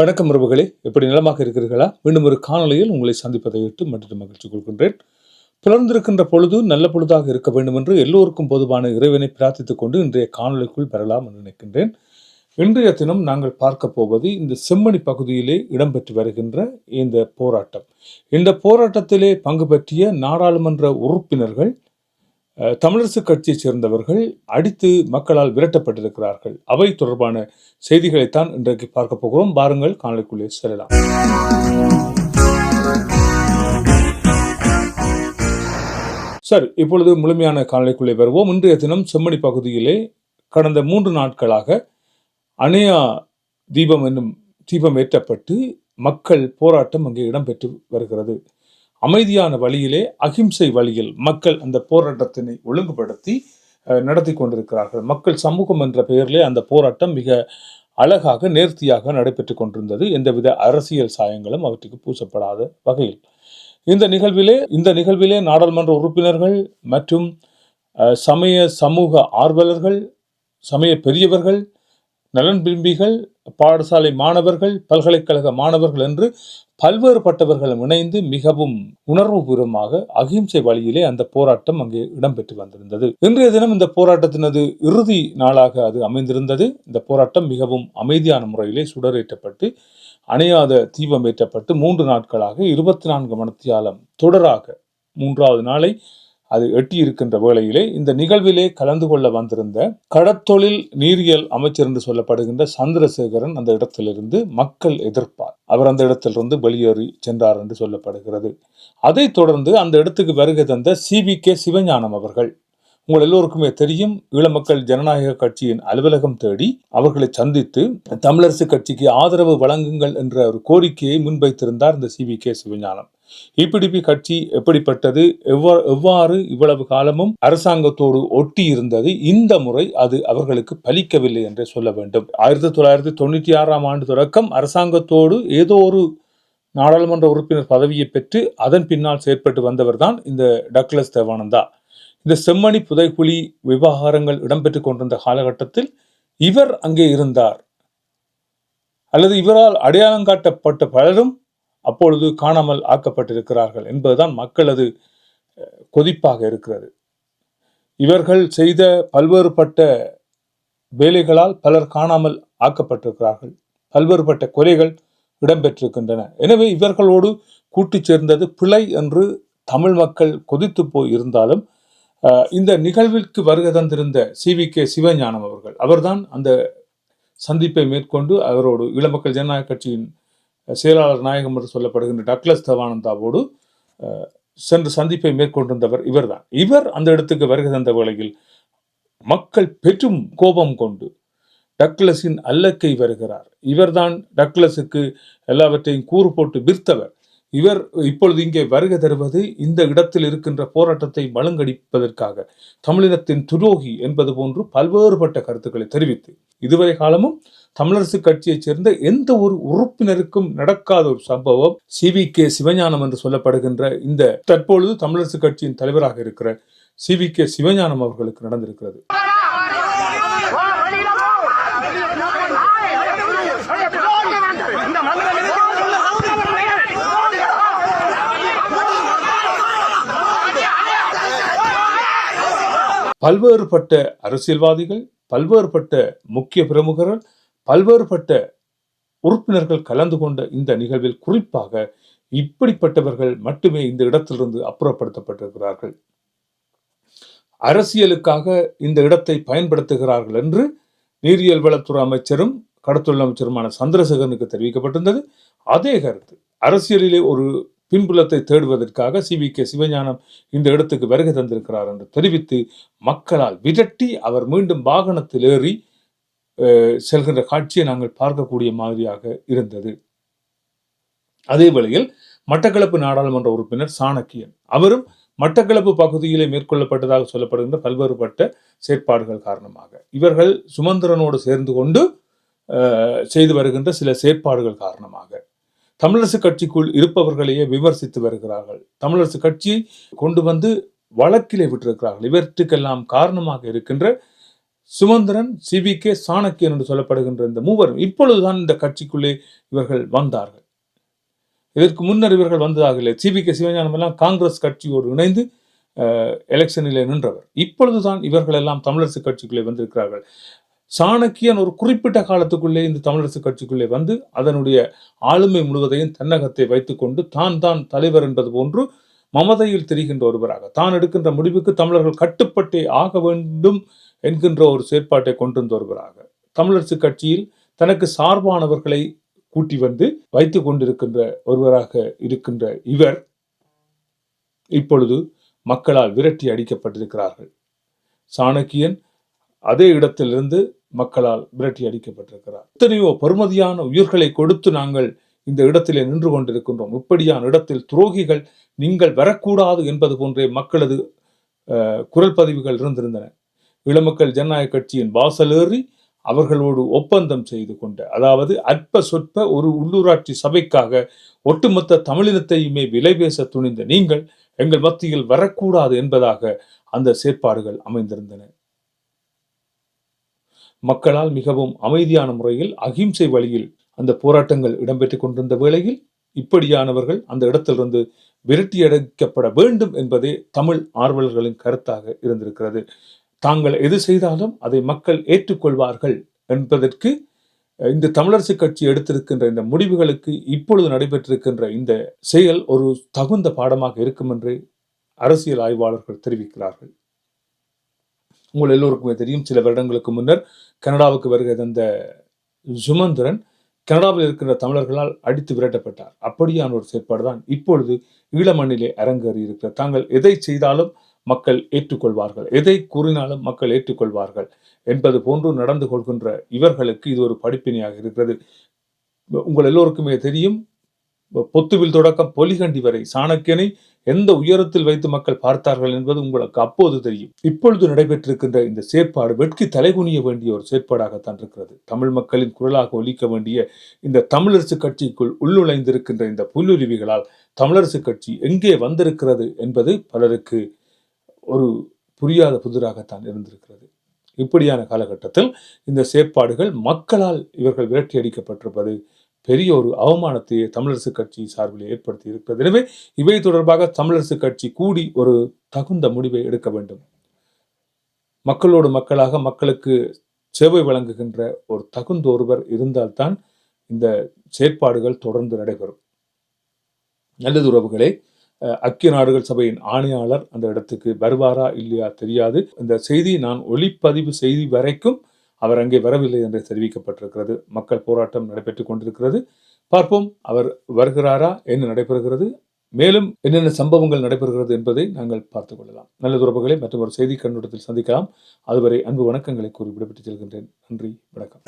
வணக்கம் உறவுகளே. எப்படி நிலமாக இருக்கிறீர்களா? மீண்டும் ஒரு காணொலியில் உங்களை சந்திப்பதை விட்டு மற்றும் மகிழ்ச்சி கொள்கின்றேன். புலர்ந்திருக்கின்ற பொழுது நல்ல பொழுதாக இருக்க வேண்டும் என்று எல்லோருக்கும் பொதுவான இறைவனை பிரார்த்தித்துக் கொண்டு இன்றைய காணொளிக்குள் பெறலாம் என்று நினைக்கின்றேன். இன்றைய தினம் நாங்கள் பார்க்க போவது இந்த செம்மணி பகுதியிலே இடம்பெற்று வருகின்ற இந்த போராட்டம். இந்த போராட்டத்திலே பங்கு பற்றிய நாடாளுமன்ற உறுப்பினர்கள் தமிழரசு கட்சியைச் சேர்ந்தவர்கள் அடித்து மக்களால் விரட்டப்பட்டிருக்கிறார்கள். அவை தொடர்பான செய்திகளைத்தான் இன்றைக்கு பார்க்க போகிறோம். பாருங்கள் காணொலிக்குள்ளே செல்லலாம். சார் இப்பொழுது முழுமையான காணொலிக்குள்ளே வருவோம். இன்றைய தினம் செம்மணி பகுதியிலே கடந்த மூன்று நாட்களாக அணையா தீபம் என்னும் தீபம் ஏற்றப்பட்டு மக்கள் போராட்டம் அங்கே இடம்பெற்று வருகிறது. அமைதியான வழியிலே அகிம்சை வழியில் மக்கள் அந்த போராட்டத்தினை ஒழுங்குபடுத்தி நடத்தி கொண்டிருக்கிறார்கள். மக்கள் சமூகம் என்ற பெயரிலே அந்த போராட்டம் மிக அழகாக நேர்த்தியாக நடைபெற்று கொண்டிருந்தது. எந்தவித அரசியல் சாயங்களும் அவற்றுக்கு பூசப்படாத வகையில். இந்த நிகழ்விலே இந்த நிகழ்விலே நாடாளுமன்ற உறுப்பினர்கள் மற்றும் சமய சமூக ஆர்வலர்கள் சமய பெரியவர்கள் நலன் விரும்பிகள் பாடசாலை மாணவர்கள் பல்கலைக்கழக மாணவர்கள் என்று பல்வேறுபட்டவர்களும் இணைந்து மிகவும் உணர்வுபூர்வமாக அகிம்சை வழியிலே அந்த போராட்டம் அங்கே இடம்பெற்று வந்திருந்தது. இன்றைய தினம் இந்த போராட்டத்தினது இறுதி நாளாக அது அமைந்திருந்தது. இந்த போராட்டம் மிகவும் அமைதியான முறையிலே சுடரேற்றப்பட்டு அணையாத தீபம் ஏற்றப்பட்டு மூன்று நாட்களாக இருபத்தி நான்கு மணத்தியாலம் தொடராக மூன்றாவது நாளை அது எட்டியிருக்கின்ற வேளையிலே இந்த நிகழ்விலே கலந்து கொள்ள வந்திருந்த கடத்தொழில் நீரியல் அமைச்சர் என்று சொல்லப்படுகின்ற சந்திரசேகரன் அந்த இடத்திலிருந்து மக்கள் எதிர்ப்பார். அவர் அந்த இடத்திலிருந்து வெளியேறி சென்றார் என்று சொல்லப்படுகிறது. அதைத் தொடர்ந்து அந்த இடத்துக்கு வருகை தந்த சிவி கே சிவஞானம் அவர்கள் உங்கள் எல்லோருக்குமே தெரியும் ஈழமக்கள் ஜனநாயக கட்சியின் அலுவலகம் தேடி அவர்களை சந்தித்து தமிழரசு கட்சிக்கு ஆதரவு வழங்குங்கள் என்ற ஒரு கோரிக்கையை முன்வைத்திருந்தார் இந்த சிவி கே சிவஞானம். இபிடிபி கட்சி எப்படிப்பட்டது? எவ்வா- எவ்வாறு இவ்வளவு காலமும் அரசாங்கத்தோடு ஒட்டி இருந்தது இந்த முறை அது அவர்களுக்கு பலிக்கவில்லை என்றே சொல்ல வேண்டும். ஆயிரத்தி தொள்ளாயிரத்தி தொண்ணூற்றி ஆறாம் ஆண்டு தொடக்கம் அரசாங்கத்தோடு ஏதோ ஒரு நாடாளுமன்ற உறுப்பினர் பதவியை பெற்று அதன் பின்னால் செயற்பட்டு வந்தவர்தான் இந்த டக்ளஸ் தேவானந்தா. இந்த செம்மணி புதைக்குழி விவகாரங்கள் இடம்பெற்று கொண்டிருந்த காலகட்டத்தில் இவர் அங்கே இருந்தார். அல்லது இவரால் அடையாளம் காட்டப்பட்ட பலரும் அப்பொழுது காணாமல் ஆக்கப்பட்டிருக்கிறார்கள் என்பதுதான் மக்களது கொதிப்பாக இருக்கிறது. இவர்கள் செய்த பல்வேறுபட்ட வேலைகளால் பலர் காணாமல் ஆக்கப்பட்டிருக்கிறார்கள். பல்வேறுபட்ட கொலைகள் இடம்பெற்றிருக்கின்றன. எனவே இவர்களோடு கூட்டு சேர்ந்தது பிழை என்று தமிழ் மக்கள் கொதித்து போய் இருந்தாலும் இந்த நிகழ்விற்கு வருகை தந்திருந்த சி. வி. கே. சிவஞானம் அவர்கள் அவர்தான் அந்த சந்திப்பை மேற்கொண்டு அவரோடு ஈழமக்கள் ஜனநாயக கட்சியின் செயலாளர் நாயகம் என்று சொல்லப்படுகின்ற டக்ளஸ் தவானந்தாவோடு சென்று சந்திப்பை மேற்கொண்டிருந்தவர் இவர்தான். இவர் அந்த இடத்துக்கு வருகை தந்த வேளையில் மக்கள் பெரும் கோபம் கொண்டு டக்ளஸின் அல்லக்கை வருகிறார். இவர்தான் டக்ளஸுக்கு எல்லாவற்றையும் கூறு போட்டு விர்த்தவர் இவர் இப்பொழுது இங்கே வருகை தருவது இந்த இடத்தில் இருக்கின்ற போராட்டத்தை மழுங்கடிப்பதற்காக. தமிழினத்தின் துரோகி என்பது போன்று பல்வேறுபட்ட கருத்துக்களை தெரிவித்து இதுவரை காலமும் தமிழரசு கட்சியைச் சேர்ந்த எந்த ஒரு உறுப்பினருக்கும் நடக்காத ஒரு சம்பவம் சிவி கே. சிவஞானம் என்று சொல்லப்படுகின்ற இந்த தற்பொழுது தமிழரசு கட்சியின் தலைவராக இருக்கிற சிவி கே. சிவஞானம் அவர்களுக்கு நடந்திருக்கிறது. பல்வேறுபட்ட அரசியல்வாதிகள் பல்வேறுபட்ட முக்கிய பிரமுகர்கள் பல்வேறுபட்ட உறுப்பினர்கள் கலந்து கொண்ட இந்த நிகழ்வில் குறிப்பாக இப்படிப்பட்டவர்கள் மட்டுமே இந்த இடத்திலிருந்து அப்புறப்படுத்தப்பட்டிருக்கிறார்கள். அரசியலுக்காக இந்த இடத்தை பயன்படுத்துகிறார்கள் என்று நீரியல் வளத்துறை அமைச்சரும் கடத்தொழில் அமைச்சருமான சந்திரசேகரனுக்கு தெரிவிக்கப்பட்டிருந்தது. அதே கருத்து. அரசியலிலே ஒரு பின்புலத்தை தேடுவதற்காக சி வி கே சிவஞானம் இந்த இடத்துக்கு வருகை தந்திருக்கிறார் என்று தெரிவித்து மக்களால் விரட்டி அவர் மீண்டும் வாகனத்தில் ஏறி செல்கின்ற காட்சியை நாங்கள் பார்க்கக்கூடிய மாதிரியாக இருந்தது. அதே வேளையில் மட்டக்களப்பு நாடாளுமன்ற உறுப்பினர் சாணக்கியன் அவரும் மட்டக்களப்பு பகுதியிலே மேற்கொள்ளப்பட்டதாக சொல்லப்படுகின்ற பல்வேறுபட்ட செயற்பாடுகள் காரணமாக. இவர்கள் சுமந்திரனோடு சேர்ந்து கொண்டு செய்து வருகின்ற சில செயற்பாடுகள் காரணமாக. தமிழரசு கட்சிக்குள் இருப்பவர்களையே விமர்சித்து வருகிறார்கள். தமிழரசு கட்சியை கொண்டு வந்து வழக்கிலே விட்டிருக்கிறார்கள். இவற்றுக்கெல்லாம் காரணமாக இருக்கின்ற சுமந்திரன் சிவி கே சாணக்கியன் என்று சொல்லப்படுகின்ற இந்த மூவரும் இப்பொழுதுதான் இந்த கட்சிக்குள்ளே இவர்கள் வந்தார்கள். இதற்கு முன்னர் இவர்கள் வந்ததாக இல்லை சிவி கே சிவஞானம் எல்லாம் காங்கிரஸ் கட்சியோடு இணைந்து எலெக்ஷனிலே நின்றவர். இப்பொழுதுதான் இவர்கள் எல்லாம் தமிழரசு கட்சிக்குள்ளே வந்திருக்கிறார்கள். சாணக்கியன் ஒரு குறிப்பிட்ட காலத்துக்குள்ளே இந்த தமிழரசு கட்சிக்குள்ளே வந்து அதனுடைய ஆளுமை முழுவதையும் தன்னகத்தை வைத்துக்கொண்டு தான் தான் தலைவர் என்பது போன்று மமதையில் தெரிகின்ற ஒருவராக. தான் எடுக்கின்ற முடிவுக்கு தமிழர்கள் கட்டுப்பட்டே ஆக வேண்டும் என்கின்ற ஒரு செயற்பாட்டை கொண்டிருந்த ஒருவராக. தமிழரசு கட்சியில் தனக்கு சார்பானவர்களை கூட்டி வந்து வைத்து கொண்டிருக்கின்ற ஒருவராக இருக்கின்ற இவர் இப்பொழுது மக்களால் விரட்டி அடிக்கப்பட்டிருக்கிறார்கள். சாணக்கியன் அதே இடத்திலிருந்து மக்களால் விரட்டி அடிக்கப்பட்டிருக்கிறார். எத்தனையோ பருமதியான உயிர்களை கொடுத்து நாங்கள் இந்த இடத்திலே நின்று கொண்டிருக்கின்றோம். இப்படியான இடத்தில் துரோகிகள் நீங்கள் வரக்கூடாது என்பது போன்றே மக்களது குரல் பதிவுகள் இருந்திருந்தன. இளமக்கள் ஜனநாயக கட்சியின் வாசலேறி அவர்களோடு ஒப்பந்தம் செய்து கொண்ட அதாவது அற்ப சொற்ப ஒரு உள்ளூராட்சி சபைக்காக ஒட்டுமொத்த தமிழினத்தையுமே விலை பேச துணிந்த நீங்கள் எங்கள் மத்தியில் வரக்கூடாது என்பதாக அந்த செயற்பாடுகள் அமைந்திருந்தன. மக்களால் மிகவும் அமைதியான முறையில் அகிம்சை வழியில் அந்த போராட்டங்கள் இடம்பெற்றுக் கொண்டிருந்த வேளையில் இப்படியானவர்கள் அந்த இடத்திலிருந்து விரட்டியடைக்கப்பட வேண்டும் என்பதே தமிழ் ஆர்வலர்களின் கருத்தாக இருந்திருக்கிறது. தாங்கள் எது செய்தாலும் அதை மக்கள் ஏற்றுக்கொள்வார்கள் என்பதற்கு இந்த தமிழரசு கட்சி எடுத்திருக்கின்ற இந்த முடிவுகளுக்கு இப்பொழுது நடைபெற்றிருக்கின்ற இந்த செயல் ஒரு தகுந்த பாடமாக இருக்கும் என்று அரசியல் ஆய்வாளர்கள் தெரிவிக்கிறார்கள். உங்கள் எல்லோருக்குமே தெரியும். சில வருடங்களுக்கு முன்னர் கனடாவுக்கு வருகை தந்த சுமந்திரன் கனடாவில் இருக்கின்ற தமிழர்களால் அடித்து விரட்டப்பட்டார். அப்படியான ஒரு செயற்பாடு தான் இப்பொழுது ஈழமண்ணிலே அரங்கேறி இருக்கிறார் தாங்கள் எதை செய்தாலும் மக்கள் ஏற்றுக்கொள்வார்கள். எதை கூறினாலும் மக்கள் ஏற்றுக்கொள்வார்கள் என்பது போன்று நடந்து கொள்கின்ற இவர்களுக்கு இது ஒரு படிப்பினையாக இருக்கிறது. உங்கள் எல்லோருக்குமே தெரியும் பொத்துவில் தொடக்கம் பொலிகண்டி வரை சாணக்கியனை எந்த உயரத்தில் வைத்து மக்கள் பார்த்தார்கள் என்பது உங்களுக்கு அப்போது தெரியும். இப்பொழுது நடைபெற்றிருக்கின்ற இந்த செயற்பாடு வெட்கி தலைகுனிய வேண்டிய ஒரு செயற்பாடாகத்தான் இருக்கிறது. தமிழ் மக்களின் குரலாக ஒலிக்க வேண்டிய இந்த தமிழரசு கட்சிக்குள் உள்நுழைந்திருக்கின்ற இந்த புல்லுருவிகளால் தமிழரசு கட்சி எங்கே வந்திருக்கிறது என்பது பலருக்கு ஒரு புரியாத புதிராகத்தான் இருந்திருக்கிறது. இப்படியான காலகட்டத்தில் இந்த செயற்பாடுகள் மக்களால் இவர்கள் விரட்டி அடிக்கப்பட்டிருப்பது பெரிய ஒரு அவமானத்தையே தமிழரசு கட்சி சார்பில் ஏற்படுத்தி இருக்கிறது. எனவே இவை தொடர்பாக தமிழரசு கட்சி கூடி ஒரு தகுந்த முடிவை எடுக்க வேண்டும். மக்களோடு மக்களாக மக்களுக்கு சேவை வழங்குகின்ற ஒரு தகுந்த ஒருவர் இருந்தால்தான் இந்த செயற்பாடுகள் தொடர்ந்து நடைபெறும். நல்லது உறவுகளே ஐக்கிய நாடுகள் சபையின் ஆணையாளர் அந்த இடத்துக்கு வருவாரா இல்லையா தெரியாது. இந்த செய்தி நான் ஒளிப்பதிவு செய்தி வரைக்கும் அவர் அங்கே வரவில்லை என்று தெரிவிக்கப்பட்டிருக்கிறது. மக்கள் போராட்டம் நடைபெற்றுக் கொண்டிருக்கிறது. பார்ப்போம் அவர் வருகிறாரா? என்ன நடைபெறுகிறது? மேலும் என்னென்ன சம்பவங்கள் நடைபெறுகிறது என்பதை நாங்கள் பார்த்துக் கொள்ளலாம். நல்ல உறவுகளை மற்றும் ஒரு செய்தி கண்ணோட்டத்தில் சந்திக்கலாம். அதுவரை அன்பு வணக்கங்களை கூறி விடைபெற்று செல்கின்றேன். நன்றி வணக்கம்.